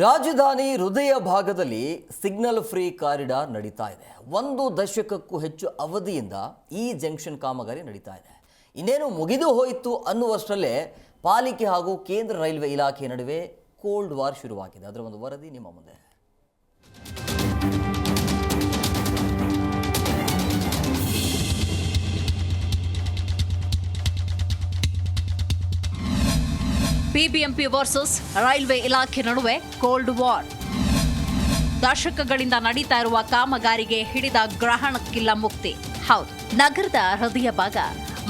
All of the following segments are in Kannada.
ರಾಜಧಾನಿ ಹೃದಯ ಭಾಗದಲ್ಲಿ ಸಿಗ್ನಲ್ ಫ್ರೀ ಕಾರಿಡಾರ್ ನಡೀತಾ ಇದೆ. ಒಂದು ದಶಕಕ್ಕೂ ಹೆಚ್ಚು ಅವಧಿಯಿಂದ ಈ ಜಂಕ್ಷನ್ ಕಾಮಗಾರಿ ನಡೀತಾ ಇದೆ. ಇನ್ನೇನು ಮುಗಿದು ಹೋಯಿತು ಅನ್ನುವಷ್ಟರಲ್ಲೇ ಪಾಲಿಕೆ ಹಾಗೂ ಕೇಂದ್ರ ರೈಲ್ವೆ ಇಲಾಖೆ ನಡುವೆ ಕೋಲ್ಡ್ ವಾರ್ ಶುರುವಾಗಿದೆ. ಅದರ ಒಂದು ವರದಿ ನಿಮ್ಮ ಮುಂದೆ. ಬಿಬಿಎಂಪಿ ವರ್ಸಸ್ ರೈಲ್ವೆ ಇಲಾಖೆ ನಡುವೆ ಕೋಲ್ಡ್ ವಾರ್ ದಶಕಗಳಿಂದ ನಡೀತಾ ಇರುವ ಕಾಮಗಾರಿಗೆ ಹಿಡಿದ ಗ್ರಹಣಕ್ಕಿಲ್ಲ ಮುಕ್ತಿ. ಹೌದು. ನಗರದ ಹೃದಯ ಭಾಗ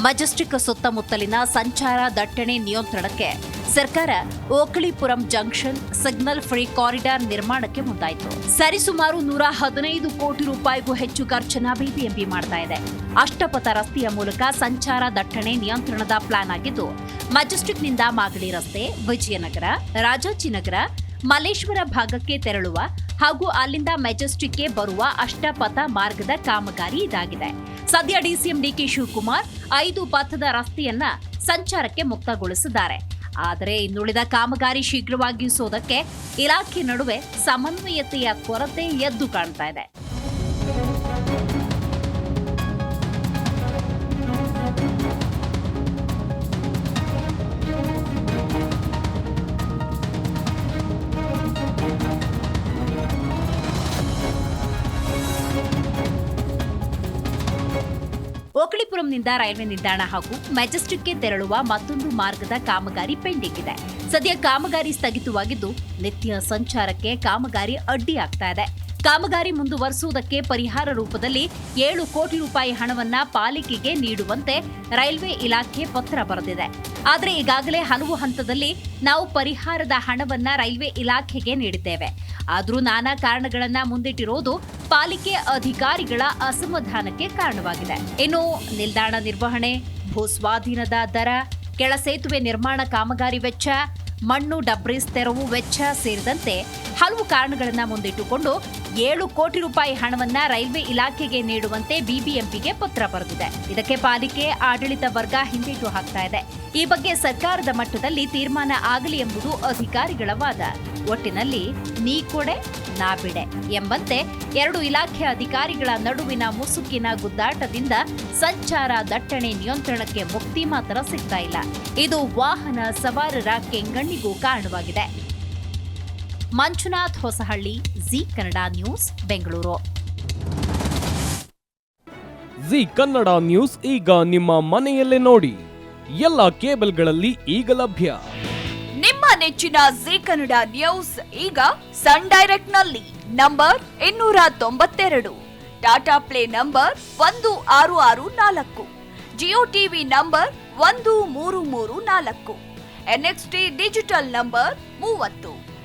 ಮೆಜೆಸ್ಟಿಕ್ ಸುತ್ತಮುತ್ತಲಿನ ಸಂಚಾರ ದಟ್ಟಣೆ ನಿಯಂತ್ರಣಕ್ಕೆ ಸರ್ಕಾರ Okalipuram junction signal free corridor ನಿರ್ಮಾಣಕ್ಕೆ ಮುಂದಾಯಿತು. ಸರಿಸುಮಾರು ನೂರ ಹದಿನೈದು ಕೋಟಿ ರೂಪಾಯಿಗೂ ಹೆಚ್ಚು ಖರ್ಚನ್ನ ಬಿಬಿಎಂಪಿ ಮಾಡ್ತಾ ಇದೆ. ಅಷ್ಟಪಥ ರಸ್ತೆಯ ಮೂಲಕ ಸಂಚಾರ ದಟ್ಟಣೆ ನಿಯಂತ್ರಣದ ಪ್ಲಾನ್ ಆಗಿದ್ದು, ಮಜೆಸ್ಟಿಕ್ನಿಂದ ಮಾಗಡಿ ರಸ್ತೆ, ವಿಜಯನಗರ, ರಾಜಾಜಿನಗರ, ಮಲ್ಲೇಶ್ವರ ಭಾಗಕ್ಕೆ ತೆರಳುವ ಹಾಗೂ ಅಲ್ಲಿಂದ ಮೆಜೆಸ್ಟಿಕ್ಗೆ ಬರುವ ಅಷ್ಟಪಥ ಮಾರ್ಗದ ಕಾಮಗಾರಿ ಇದಾಗಿದೆ. ಸದ್ಯ ಡಿಸಿಎಂ ಡಿಕೆ ಶಿವಕುಮಾರ್ ಐದು ಪಥದ ರಸ್ತೆಯನ್ನ ಸಂಚಾರಕ್ಕೆ ಮುಕ್ತಗೊಳಿಸಿದ್ದಾರೆ. ಆದರೆ ಇನ್ನುಳಿದ ಕಾಮಗಾರಿ ಶೀಘ್ರವಾಗಿಸೋದಕ್ಕೆ ಇಲಾಖೆ ನಡುವೆ ಸಮನ್ವಯತೆಯ ಕೊರತೆ ಎದ್ದು ಕಾಣ್ತಾ ಇದೆ. ಓಕಳಿಪುರಂನಿಂದ ರೈಲ್ವೆ ನಿಲ್ದಾಣ ಹಾಗೂ ಮೆಜೆಸ್ಟಿಕ್ಗೆ ತೆರಳುವ ಮತ್ತೊಂದು ಮಾರ್ಗದ ಕಾಮಗಾರಿ ಪೆಂಡಿಂಗ್ ಇದೆ ಸದ್ಯ ಕಾಮಗಾರಿ ಸ್ಥಗಿತವಾಗಿದ್ದು, ನಿತ್ಯ ಸಂಚಾರಕ್ಕೆ ಕಾಮಗಾರಿ ಅಡ್ಡಿಯಾಗ್ತಾ ಇದೆ. ಕಾಮಗಾರಿ ಮುಂದುವರಿಸುವುದಕ್ಕೆ ಪರಿಹಾರ ರೂಪದಲ್ಲಿ ಏಳು ಕೋಟಿ ರೂಪಾಯಿ ಹಣವನ್ನ ಪಾಲಿಕೆಗೆ ನೀಡುವಂತೆ ರೈಲ್ವೆ ಇಲಾಖೆ ಪತ್ರ ಬರೆದಿದೆ. ಆದರೆ ಈಗಾಗಲೇ ಹಲವು ಹಂತದಲ್ಲಿ ನಾವು ಪರಿಹಾರದ ಹಣವನ್ನ ರೈಲ್ವೆ ಇಲಾಖೆಗೆ ನೀಡಿದ್ದೇವೆ. ಆದರೂ ನಾನಾ ಕಾರಣಗಳನ್ನ ಮುಂದಿಟ್ಟಿರುವುದು ಪಾಲಿಕೆ ಅಧಿಕಾರಿಗಳ ಅಸಮಾಧಾನಕ್ಕೆ ಕಾರಣವಾಗಿದೆ. ಇನ್ನು ನಿಲ್ದಾಣ ನಿರ್ವಹಣೆ ಭೂಸ್ವಾಧೀನದ ದರ, ಕೆಳ ಸೇತುವೆ ನಿರ್ಮಾಣ ಕಾಮಗಾರಿ ವೆಚ್ಚ, ಮಣ್ಣು ಡಬ್ರೀಸ್ ತೆರವು ವೆಚ್ಚ ಸೇರಿದಂತೆ ಹಲವು ಕಾರಣಗಳನ್ನು ಮುಂದಿಟ್ಟುಕೊಂಡು ಏಳು ಕೋಟಿ ರೂಪಾಯಿ ಹಣವನ್ನ ರೈಲ್ವೆ ಇಲಾಖೆಗೆ ನೀಡುವಂತೆ ಬಿಬಿಎಂಪಿಗೆ ಪತ್ರ ಬರೆದಿದೆ. ಇದಕ್ಕೆ ಪಾಲಿಕೆ ಆಡಳಿತ ವರ್ಗ ಹಿಂದೇಟು ಹಾಕ್ತಾ ಇದೆ. ಈ ಬಗ್ಗೆ ಸರ್ಕಾರದ ಮಟ್ಟದಲ್ಲಿ ತೀರ್ಮಾನ ಆಗಲಿ ಎಂಬುದು ಅಧಿಕಾರಿಗಳ ವಾದ. ಒಟ್ಟಿನಲ್ಲಿ ನೀ ಕೊಡೆ, ನಾ ಬಿಡೆ ಎಂಬಂತೆ ಎರಡು ಇಲಾಖೆ ಅಧಿಕಾರಿಗಳ ನಡುವಿನ ಮುಸುಕಿನ ಗುದ್ದಾಟದಿಂದ ಸಂಚಾರ ದಟ್ಟಣೆ ನಿಯಂತ್ರಣಕ್ಕೆ ಮುಕ್ತಿ ಮಾತ್ರ ಸಿಗ್ತಾ ಇಲ್ಲ. ಇದು ವಾಹನ ಸವಾರರ ಕೆಂಗಣ್ಣಿಗೂ ಕಾರಣವಾಗಿದೆ. Manjunath Hosahalli Zee Kannada news Bengaluru. Zee Kannada news ಈಗ ನಿಮ್ಮ ಮನೆಯಲ್ಲೇ ನೋಡಿ. ಎಲ್ಲ ಕೇಬಲ್ಗಳಲ್ಲಿ ಈಗ ಲಭ್ಯ. ನಿಮ್ಮ ನೆಚ್ಚಿನ ಜಿ ಕನ್ನಡ ನ್ಯೂಸ್ ಈಗ ಸನ್ ಡೈರೆಕ್ಟ್ನಲ್ಲಿ ನಂಬರ್ ಇನ್ನೂರ ತೊಂಬತ್ತೆರಡು ಟಾಟಾ ಪ್ಲೇ ನಂಬರ್ ಒಂದು ಆರು ಆರು ನಾಲ್ಕು ಜಿಯೋ ಟಿವಿ ನಂಬರ್ ಒಂದು ಮೂರು ಮೂರು ನಾಲ್ಕು ಎನ್ಎಕ್ಸ್ಟಿ ಡಿಜಿಟಲ್ ನಂಬರ್ ಮೂವತ್ತು.